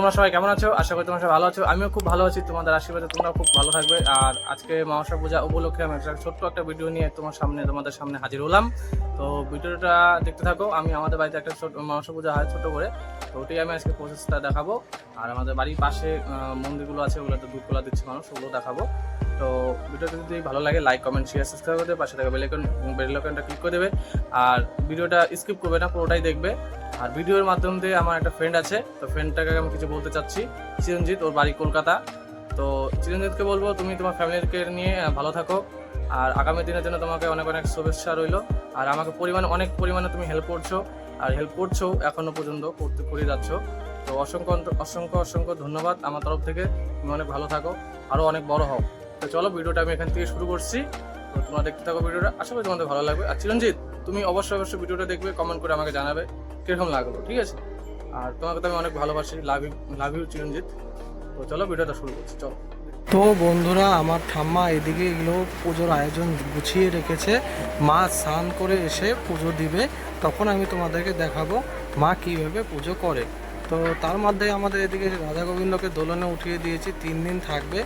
তোমরা সবাই কেমন আছো? আশা করি তোমরা সবাই ভালো আছো। আমিও খুব ভালো আছি, তোমাদের আশীর্বাদে তোমরা খুব ভালো থাকবে। আর আজকে মহাশা পূজা উপলক্ষে আমি একটা ছোট্ট একটা ভিডিও নিয়ে তোমার সামনে, তোমাদের সামনে হাজির হলাম। তো ভিডিওটা দেখতে থাকো, আমি আমাদের বাড়িতে একটা ছোট মহাশা পূজা হয় ছোট করে। তো ওটাই আমি আজকে প্রসেসটা দেখাবো। আর আমাদের বাড়ির পাশে মন্দিরগুলো আছে, ওগুলোতে দুধ কলা দিচ্ছে মানুষ, ওগুলো দেখাবো। তো ভিডিওটা যদি ভালো লাগে লাইক কমেন্ট শেয়ার সাবস্ক্রাইব করে দেবে। পাশে থাকা বেলাইকন বেলাইকনটা ক্লিক করে দেবে। আর ভিডিওটা স্কিপ করবে না, পুরোটাই দেখবে। আর ভিডিওর মাধ্যম দিয়ে আমার একটা ফ্রেন্ড আছে, তো ফ্রেন্ডটাকে আমি কিছু বলতে চাচ্ছি। চিরঞ্জিত, ওর বাড়ি কলকাতা। তো চিরঞ্জিতকে বলব, তুমি তোমার ফ্যামিলিকে নিয়ে ভালো থাকো। আর আগামী দিনের জন্য তোমাকে অনেক অনেক শুভেচ্ছা রইল। আর আমাকে পরিমাণে, অনেক পরিমাণে তুমি হেল্প করছ। আর হেল্প করছ এখনও পর্যন্ত, করতে, করে যাচ্ছ। তো অসংখ্য অসংখ্য অসংখ্য ধন্যবাদ আমার তরফ থেকে। তুমি অনেক ভালো থাকো আরও অনেক বড় হও। তো চলো, ভিডিওটা আমি এখান থেকে শুরু করছি। তো তোমরা দেখতে থাকো ভিডিওটা। আশা করি তোমাদের ভালো লাগবে। আর চিরঞ্জিত তুমি অবশ্যই অবশ্যই ভিডিওটা দেখবে কমেন্ট করে আমাকে জানাবে কীরকম লাগল, ঠিক আছে? আর তোমাকে তো আমি অনেক ভালোবাসি love you love you Chiranjit. তো চলো ভিডিওটা শুরু করছি, চলো। তো বন্ধুরা, আমার ঠাম্মা এদিকে এগুলো পুজোর আয়োজন গুছিয়ে রেখেছে। মা স্নান করে এসে পুজো দিবে। তখন আমি তোমাদেরকে দেখাবো মা কীভাবে পুজো করে। তো তার মধ্যে আমাদের এদিকে রাধা গোবিন্দকে দোলনে উঠিয়ে দিয়েছি, তিন দিন থাকবে।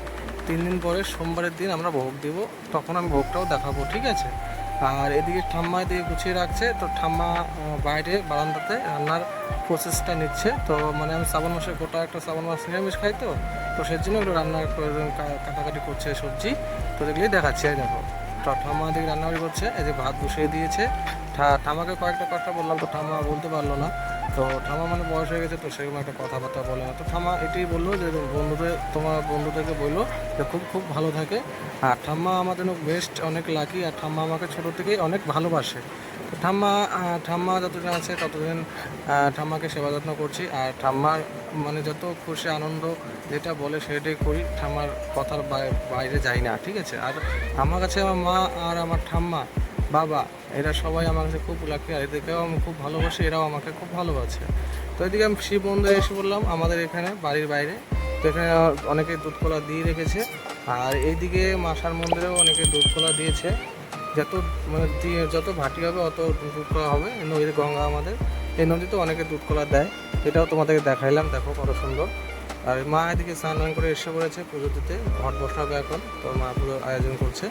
তিন দিন পরে সোমবারের দিন আমরা ভোগ দেব, তখন আমি ভোগটাও দেখাবো, ঠিক আছে? আর এদিকে ঠাম্মা এদিকে গুছিয়ে রাখছে, তো ঠাম্মা বাইরে বারান্দাতে রান্নার প্রসেসটা নিচ্ছে। তো মানে আমি শ্রাবণ মাসে গোটা একটা শ্রাবণ মাস নিরামিষ খাই তো তো সেই জন্য একটু কা- কাটাকাটি করছে সবজি। তো দেখলেই দেখাচ্ছি, এই দেখো। তো ঠাম্মা এদিকে রান্নাবাড়ি করছে এদিকে ভাত বসিয়ে দিয়েছে। ঠাম্মাকে কয়েকটা কথা বললাম, তো ঠাম্মা বলতে পারল না। তো ঠাম্মা মানে বয়স হয়ে গেছে, তো সেরকম একটা কথাবার্তা বলে না। তো ঠাম্মা এটাই বলল যে বন্ধুদের তোমার বন্ধুদেরকে বলল যে, খুব খুব ভালো থাকে। আর ঠাম্মা আমাদের বেস্ট অনেক লাকি আর ঠাম্মা আমাকে ছোটো থেকেই অনেক ভালোবাসে। ঠাম্মা ঠাম্মা যতদিন আছে, ততদিন ঠাম্মাকে সেবা যত্ন করছি। আর ঠাম্মার মানে যত খুশি, আনন্দ যেটা বলে, সেটাই করি। ঠাম্মার কথার বাইরে যাই না, ঠিক আছে? আর আমার কাছে আমার মা আর আমার ঠাম্মা বাবা, এরা সবাই আমার কাছে খুব লাকি আর এদেরকেও আমি খুব ভালোবাসি, এরাও আমাকে খুব ভালোবাসে। তো এদিকে আমি শিব মন্দিরে এসে বললাম আমাদের এখানে, বাড়ির বাইরে। তো এখানে অনেকে দুধ কলা দিয়ে রেখেছে, আর এইদিকে মাসার মন্দিরেও অনেকে দুধ কলা দিয়েছে। যত মানে দিয়ে যত ভাটি হবে, অত দুধ কলা হবে নদীর গঙ্গা আমাদের। এই নদীতে অনেকে দুধ কলা দেয়। এটাও তোমাদেরকে দেখাইলাম, দেখো কত সুন্দর। আর মা এদিকে স্নান করে এসে পড়েছে পুজো দিতে। ঘট বসাবে এখন, তো মা পুজো আয়োজন করছে।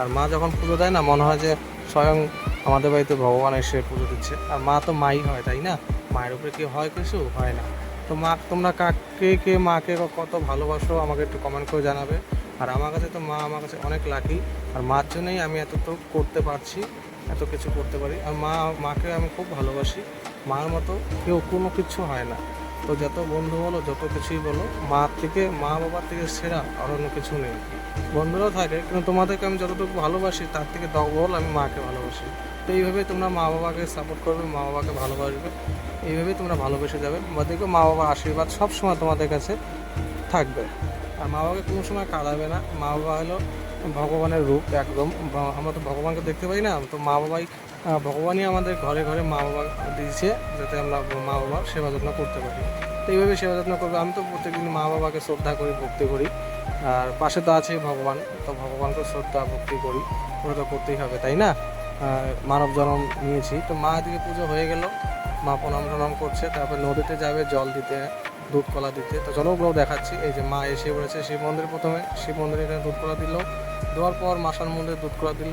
আর মা যখন পুজো দেয় না, মনে হয় যে স্বয়ং আমাদের বাড়িতে ভগবান এসে পুজো দিচ্ছে। আর মা তো মাই হয়, তাই না? মায়ের উপরে কি হয় কিছু? হয় না। তো মা, তোমরা কাকে, কে, মাকে কত ভালোবাসো আমাকে একটু কমেন্ট করে জানাবে। আর আমার কাছে তো মা আমার কাছে অনেক লাকি আর মার জন্যই আমি এত তো করতে পারছি, এত কিছু করতে পারি। আর মা, মাকে আমি খুব ভালোবাসি। মার মতো কেউ কোনো কিছু হয় না। তো যত বন্ধু বলো, যত কিছুই বলো মা থেকে, মা বাবার থেকে সেরা আর অন্য কিছু নেই। বন্ধুরাও থাকে, কিন্তু তোমাদেরকে আমি যতটুকু ভালোবাসি, তার থেকে ডবল আমি মাকে ভালোবাসি। তো এইভাবে তোমরা মা বাবাকে সাপোর্ট করবে, মা বাবাকে ভালোবাসবে। এইভাবেই তোমরা ভালোবেসে যাবে। দেখো মা বাবার আশীর্বাদ সবসময় তোমাদের কাছে থাকবে। আর মা বাবাকে কোনো সময় কাঁদাবে না। মা বাবা হলো ভগবানের রূপ একদম। আমরা তো ভগবানকে দেখতে পাই না, তো মা বাবাই ভগবানই আমাদের ঘরে ঘরে মা বাবা দিয়েছে যাতে আমরা মা বাবার সেবা যত্ন করতে পারি। তো এইভাবে সেবা যত্ন করব। আমি তো প্রত্যেকদিন মা বাবাকে শ্রদ্ধা করি, ভক্তি করি। আর পাশে তো আছে ভগবান, তো ভগবানকে শ্রদ্ধা, ভক্তি করি। ওটা তো করতেই হবে, তাই না? মানব জন্ম নিয়েছি। তো মা দিকে পুজো হয়ে গেল। মা প্রণাম টনাম করছে, তারপর নদীতে যাবে, জল দিতে। দুধ কলা দিতে তো চলো ওগুলো দেখাচ্ছি। এই যে মা এসে পড়েছে শিব মন্দির প্রথমে। শিব মন্দিরে দুধ কলা দিল। দেওয়ার পর মাসার মন্দিরে দুধ কলা দিল।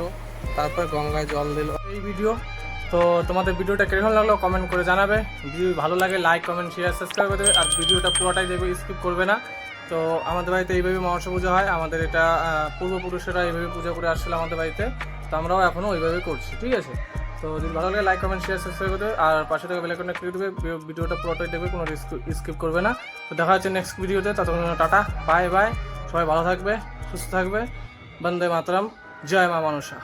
তারপর গঙ্গায় জল দিল। এই ভিডিও। তো তোমাদের ভিডিওটা কেমন লাগল কমেন্ট করে জানাবে। যদি ভালো লাগে লাইক কমেন্ট শেয়ার সাবস্ক্রাইব করে দেবে। আর ভিডিওটা পুরোটাই দেখবে স্কিপ করবে না। তো আমাদের বাড়িতে এইভাবে মহাশয় পুজো হয়। আমাদের এটা পূর্বপুরুষেরা এইভাবে পুজো করে আসছিল আমাদের বাড়িতে। তো আমরাও এখনও ওইভাবে করছি। ঠিক আছে? তো যদি ভালো লাগে লাইক কমেন্ট শেয়ার সাবস্ক্রাইব করে আর পাশে থেকে বেলাইকনটা ক্লিক দেবে ভিডিওটা পুরোটাই দেখবে, কোনো স্কিপ করবে না। তো দেখা হচ্ছে নেক্সট ভিডিওতে ততক্ষণ টাটা বাই বাই সবাই ভালো থাকবে, সুস্থ থাকবে। বন্দে মাতরম। জয় মা মানুষা